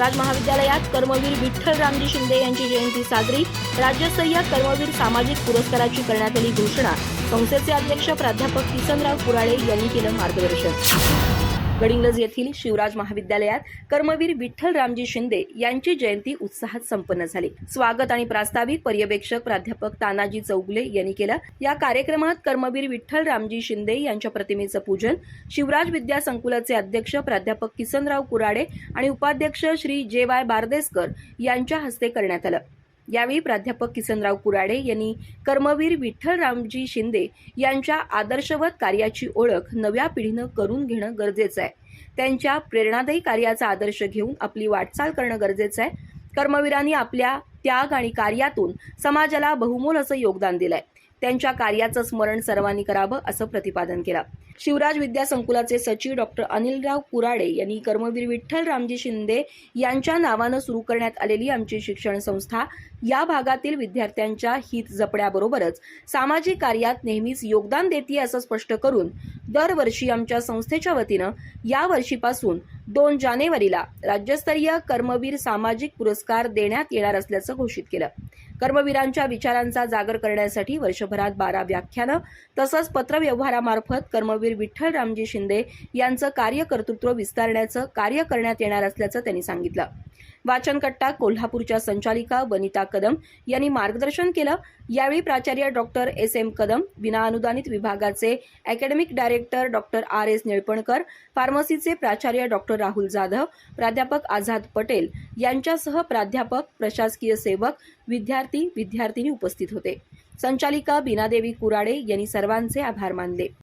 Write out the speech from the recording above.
शिवराज महाविद्यालयात कर्मवीर विठ्ठल रामजी शिंदे यांची जयंती साजरी. राज्यस्तरीय कर्मवीर सामाजिक पुरस्काराची करण्यात आली घोषणा. संस्थेचे अध्यक्ष प्राध्यापक किसनराव पुराळे यांनी केलं मार्गदर्शन. गडिंग्लज येथील शिवराज महाविद्यालयात कर्मवीर विठ्ठल रामजी शिंदे यांची जयंती उत्साहात संपन्न झाली. स्वागत आणि प्रास्ताविक पर्यवेक्षक प्राध्यापक तानाजी चौगुले यांनी केलं. या कार्यक्रमात कर्मवीर विठ्ठल रामजी शिंदे यांच्या प्रतिमेचं पूजन शिवराज विद्या संकुलाचे अध्यक्ष प्राध्यापक किसनराव कुराडे आणि उपाध्यक्ष श्री जे वाय बारदेसकर यांच्या हस्ते करण्यात आलं. यावेळी प्राध्यापक किसनराव कुराडे यांनी कर्मवीर विठ्ठल रामजी शिंदे यांच्या आदर्शवत कार्याची ओळख नव्या पिढीनं करून घेणं गरजेचं आहे. त्यांच्या प्रेरणादायी कार्याचा आदर्श घेऊन आपली वाटचाल करणं गरजेचं आहे. कर्मवीरांनी आपल्या त्याग आणि कार्यातून समाजाला बहुमोल असं योगदान दिलंय. त्यांच्या कार्याचं स्मरण सर्वांनी करावं असं प्रतिपादन केलं. शिवराज विद्या संकुलाचे सचिव डॉक्टर अनिलराव कुराडे यांनी कर्मवीर विठ्ठल रामजी शिंदे यांच्या नावानं सुरू करण्यात आलेली आमची शिक्षण संस्था या भागातील विद्यार्थ्यांच्या हित जपण्याबरोबरच सामाजिक कार्यात नेहमीच योगदान देते असं स्पष्ट करून दरवर्षी आमच्या संस्थेच्या वतीनं या वर्षीपासून दोन जानेवारीला राज्यस्तरीय कर्मवीर सामाजिक पुरस्कार देण्यात येणार असल्याचं घोषित केलं. कर्मवीरांच्या विचारांचा जागर करण्यासाठी वर्षभरात बारा व्याख्यानं तसंच पत्रव्यवहारामार्फत कर्मवीर विठ्ठल रामजी शिंदे यांचं कार्यकर्तृत्व विस्तारण्याचं कार्य करण्यात येणार असल्याचं त्यांनी सांगितलं. वाचनकट्टा कोल्हापूरच्या संचालिका वनिता कदम यांनी मार्गदर्शन केलं. यावेळी प्राचार्य डॉक्टर एस. एम. कदम विनाअनुदानित विभागाचे academic director doctor R. S. Nilpankar फार्मसीचे प्राचार्य डॉक्टर राहुल जाधव प्राध्यापक आझाद पटेल यांच्यासह प्राध्यापक प्रशासकीय सेवक विद्यार्थी विद्यार्थिनी उपस्थित होते. संचालिका बीनादेवी कुराडे यांनी सर्वांचे आभार मानले.